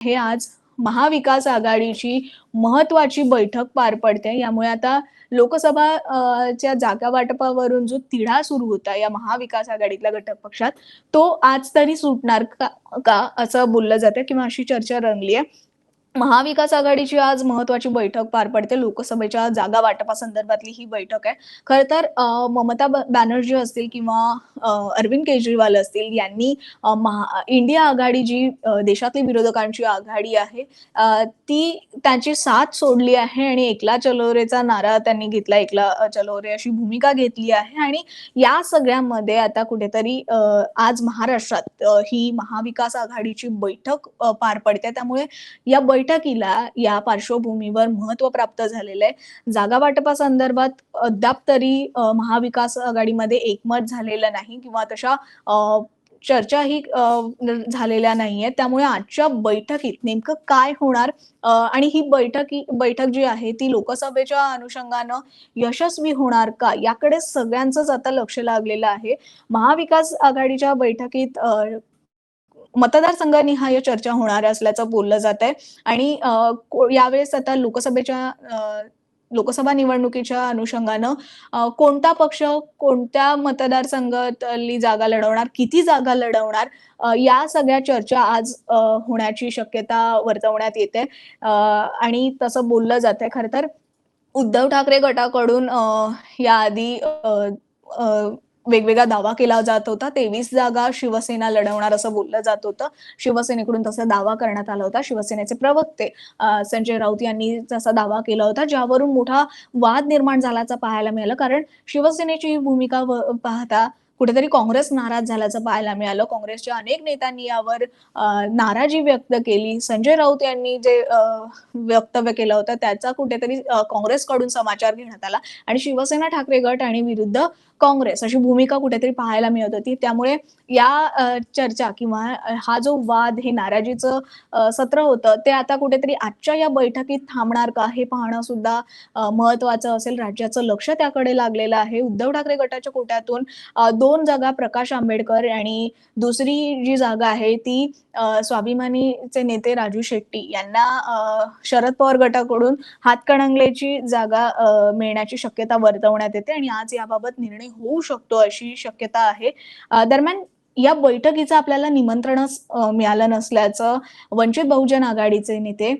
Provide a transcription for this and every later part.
हे आज महाविकास आघाडीची महत्वाची बैठक पार पडते. यामुळे आता लोकसभा च्या जागा वाटपावरून जो तिढा सुरू होता या महाविकास आघाडीतल्या घटक पक्षात तो आज तरी सुटणार का का असं बोललं जातं किंवा अशी चर्चा रंगली आहे. महाविकास आघाडीची आज महत्वाची बैठक पार पडते. लोकसभेच्या जागा वाटपासंदर्भातली ही बैठक आहे. खर तर ममता ब- बॅनर्जी असतील किंवा अरविंद केजरीवाल असतील यांनी महा- इंडिया आघाडी जी देशातली विरोधकांची आघाडी आहे ती त्यांची साथ सोडली आहे आणि एकला चलोरेचा नारा त्यांनी घेतला एकला चलोरे अशी भूमिका घेतली आहे आणि या सगळ्यामध्ये आता कुठेतरी आज महाराष्ट्रात ही महाविकास आघाडीची बैठक पार पडते. त्यामुळे या बैठकीला या पार्श्वभूमीवर महत्त्व प्राप्त झालेलं आहे. जागा वाटपासंदर्भात अद्याप तरी महाविकास आघाडीमध्ये एकमत झालेलं नाही किंवा तशा चर्चाही झालेल्या नाहीये त्यामुळे आजच्या बैठकीत नेमकं काय होणार? आणि ही बैठकी बैठक जी आहे ती लोकसभेच्या अनुषंगानं यशस्वी होणार का? याकडे सगळ्यांचंच आता लक्ष लागलेलं आहे. महाविकास आघाडीच्या बैठकीत मतदारसंघनिहाय चर्चा होणार असल्याचं बोललं जात आहे आणि यावेळेस आता लोकसभेच्या लोकसभा निवडणुकीच्या अनुषंगानं कोणता पक्ष कोणत्या मतदारसंघातली जागा लढवणार किती जागा लढवणार या सगळ्या चर्चा आज होण्याची शक्यता वर्तवण्यात येते. अ, आणि तसं बोललं जातंय खरं तर उद्धव ठाकरे गटाकडून याआधी अ, वेगवेगळा दावा केला जात होता. तेवीस जागा शिवसेना लढवणार असं बोललं जात होतं. शिवसेनेकडून तसा दावा करण्यात आला होता. शिवसेनेचे प्रवक्ते संजय राऊत यांनी तसा दावा केला होता ज्यावरून मोठा वाद निर्माण झाल्याचं पाहायला मिळालं. कारण शिवसेनेची भूमिका पाहता कुठेतरी काँग्रेस नाराज झाल्याचं पाहायला मिळालं. काँग्रेसच्या अनेक नेत्यांनी यावर नाराजी व्यक्त केली. संजय राऊत यांनी जे वक्तव्य केलं होतं त्याचा कुठेतरी काँग्रेसकडून समाचार घेण्यात आला. आणि शिवसेना ठाकरे गट आणि विरुद्ध काँग्रेस अशी भूमिका कुठेतरी पाहायला मिळत होती. त्यामुळे या चर्चा किंवा हा जो वाद हे नाराजीचं सत्र होतं ते आता कुठेतरी आजच्या या बैठकीत थांबणार का? हे पाहणं सुद्धा महत्वाचं असेल. राज्याचं लक्ष त्याकडे लागलेलं आहे. उद्धव ठाकरे गटाच्या कोट्यातून दोन जागा प्रकाश आंबेडकर आणि दुसरी जी जागा आहे ती स्वाभिमानीचे नेते राजू शेट्टी यांना शरद पवार गटाकडून हातकणंगलेची जागा मिळण्याची शक्यता वर्तवण्यात येते आणि आज याबाबत निर्णय होऊ शकतो अशी शक्यता आहे. दरम्यान या बैठकीचं आपल्याला निमंत्रणच मिळालं नसल्याचं वंचित बहुजन आघाडीचे नेते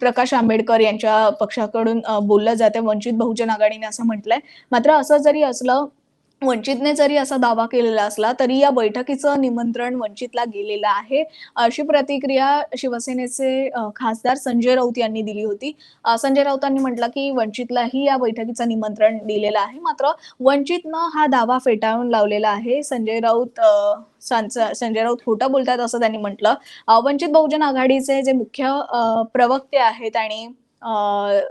प्रकाश आंबेडकर यांच्या पक्षाकडून बोललं जाते. वंचित बहुजन आघाडीने असं म्हटलंय. मात्र असं जरी असलं वंचितने जरी असा दावा केलेला असला तरी या बैठकीचं निमंत्रण वंचितला गेलेलं आहे. अशी प्रतिक्रिया शिवसेनेचे खासदार संजय राऊत यांनी दिली होती. संजय राऊतांनी म्हटलं की वंचितलाही या बैठकीचं निमंत्रण दिलेलं आहे. मात्र वंचितनं हा दावा फेटाळून लावलेला आहे. संजय राऊत संजय राऊत खोटं बोलतात असं त्यांनी म्हटलं. वंचित बहुजन आघाडीचे जे मुख्य प्रवक्ते आहेत आणि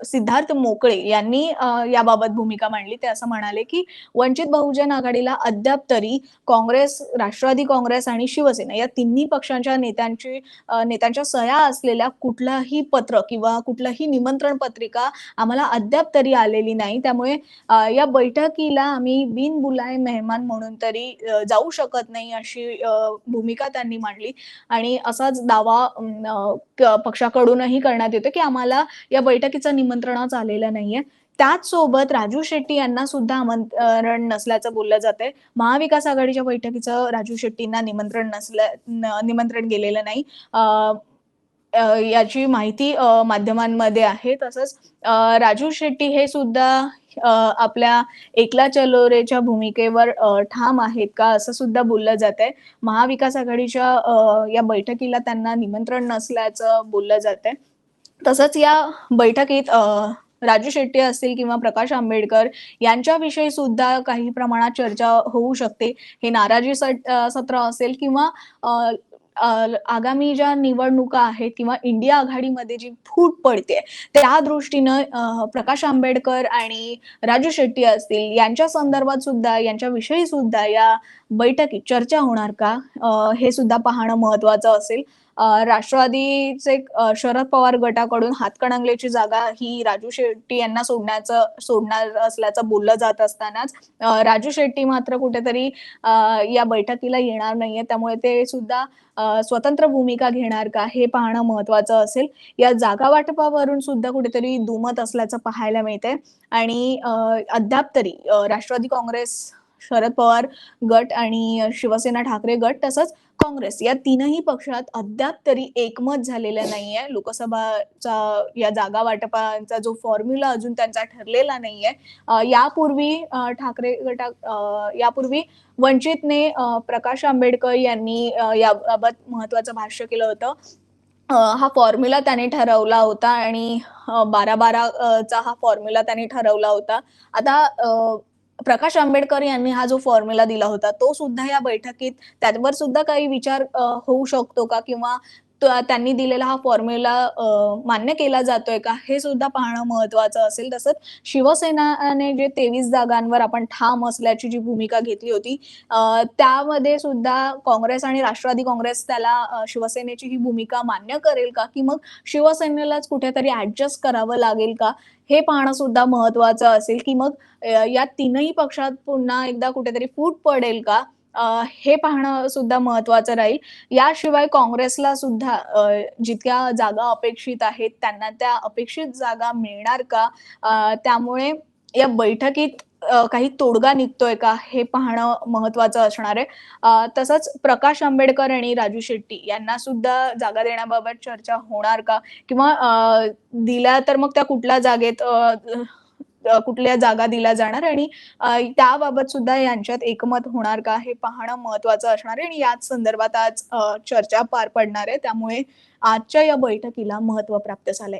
सिद्धार्थ मोकळे यांनी याबाबत भूमिका मांडली. ते असं म्हणाले की वंचित बहुजन आघाडीला अद्याप तरी काँग्रेस राष्ट्रवादी काँग्रेस आणि शिवसेना या तिन्ही पक्षांच्या नेत्यांची नेत्यांच्या सह्या असलेल्या कुठलंही पत्र किंवा कुठलंही निमंत्रण पत्रिका आम्हाला अद्याप तरी आलेली नाही. त्यामुळे या बैठकीला आम्ही बिन बुलाय मेहमान म्हणून तरी जाऊ शकत नाही अशी भूमिका त्यांनी मांडली. आणि असाच दावा पक्षाकडूनही करण्यात येतो की आम्हाला या बैठकीचं निमंत्रणच आलेलं नाहीये. त्याच सोबत राजू शेट्टी यांना सुद्धा आमंत्रण नसल्याचं बोललं जातंय. महाविकास आघाडीच्या बैठकीचं राजू शेट्टींना निमंत्रण नसल्या निमंत्रण गेलेलं नाही. याची माहिती माध्यमांमध्ये आहे तसंच राजू शेट्टी हे सुद्धा आपल्या एकला चलोरेच्या भूमिकेवर ठाम आहेत का असं सुद्धा बोललं जात आहे महाविकास आघाडीच्या या बैठकीला त्यांना निमंत्रण नसल्याचं बोललं जात आहे तसंच या बैठकीत राजू शेट्टी असतील किंवा प्रकाश आंबेडकर यांच्याविषयी सुद्धा काही प्रमाणात चर्चा होऊ शकते. हे नाराजी सत्र असेल किंवा आगामी ज्या निवडणुका आहेत किंवा इंडिया आघाडीमध्ये जी फूट पडते त्या दृष्टीनं प्रकाश आंबेडकर आणि राजू शेट्टी असतील यांच्या संदर्भात सुद्धा यांच्याविषयी सुद्धा या बैठकीत चर्चा होणार का? हे सुद्धा पाहणं महत्वाचं असेल. राष्ट्रवादीचे शरद पवार गटाकडून हातकणंगलेची जागा ही राजू शेट्टी यांना सोडण्याचं सोडणार असल्याचं बोललं जात असतानाच राजू शेट्टी मात्र कुठेतरी या बैठकीला येणार नाहीये. त्यामुळे ते सुद्धा स्वतंत्र भूमिका घेणार का हे पाहणं महत्वाचं असेल. या जागा वाटपावरून सुद्धा कुठेतरी दुमत असल्याचं पाहायला मिळतंय. आणि अद्याप तरी राष्ट्रवादी काँग्रेस शरद पवार गट आणि शिवसेना ठाकरे गट तसंच काँग्रेस या तीनही पक्षात अद्याप तरी एकमत झालेलं नाहीये. लोकसभाचा या जागा वाटपाचा जो फॉर्म्युला अजून त्यांचा ठरलेला नाहीये. यापूर्वी ठाकरे गटा यापूर्वी वंचितने प्रकाश आंबेडकर यांनी याबाबत महत्वाचं भाष्य केलं होतं. हा फॉर्म्युला त्याने ठरवला होता आणि बारा बारा चा हा फॉर्म्युला त्यांनी ठरवला होता. आता प्रकाश आंबेडकर यांनी हा जो फॉर्म्युला दिला होता तो सुद्धा या बैठकीत त्यावर सुद्धा काही विचार होऊ शकतो का? किंवा त्यांनी दिलेला हा फॉर्म्युला मान्य केला जातोय का? हे सुद्धा पाहणं महत्वाचं असेल. तसंच शिवसेनाने जे तेवीस जागांवर आपण ठाम असल्याची जी भूमिका घेतली होती त्यामध्ये सुद्धा काँग्रेस आणि राष्ट्रवादी काँग्रेस त्याला शिवसेनेची ही भूमिका मान्य करेल का? की मग शिवसेनेलाच कुठेतरी ऍडजस्ट करावं लागेल का? हे पाहणं सुद्धा महत्वाचं असेल. की मग या तीनही पक्षात पुन्हा एकदा कुठेतरी फूट पडेल का? हे पाहणं सुद्धा महत्वाचं राहील. याशिवाय काँग्रेसला सुद्धा जितक्या जागा अपेक्षित आहेत त्यांना त्या अपेक्षित जागा मिळणार का? त्यामुळे या बैठकीत काही तोडगा निघतोय का? हे पाहणं महत्वाचं असणार आहे. तसंच प्रकाश आंबेडकर आणि राजू शेट्टी यांना सुद्धा जागा देण्याबाबत चर्चा होणार का? किंवा दिल्या तर मग त्या कुठल्या जागेत कुठल्या जागा दिल्या जाणार आणि त्याबाबत सुद्धा यांच्यात एकमत होणार का हे पाहणं महत्वाचं असणार आहे आणि याच संदर्भात आज चर्चा पार पडणार आहे. त्यामुळे आजच्या या बैठकीला महत्त्व प्राप्त झालंय.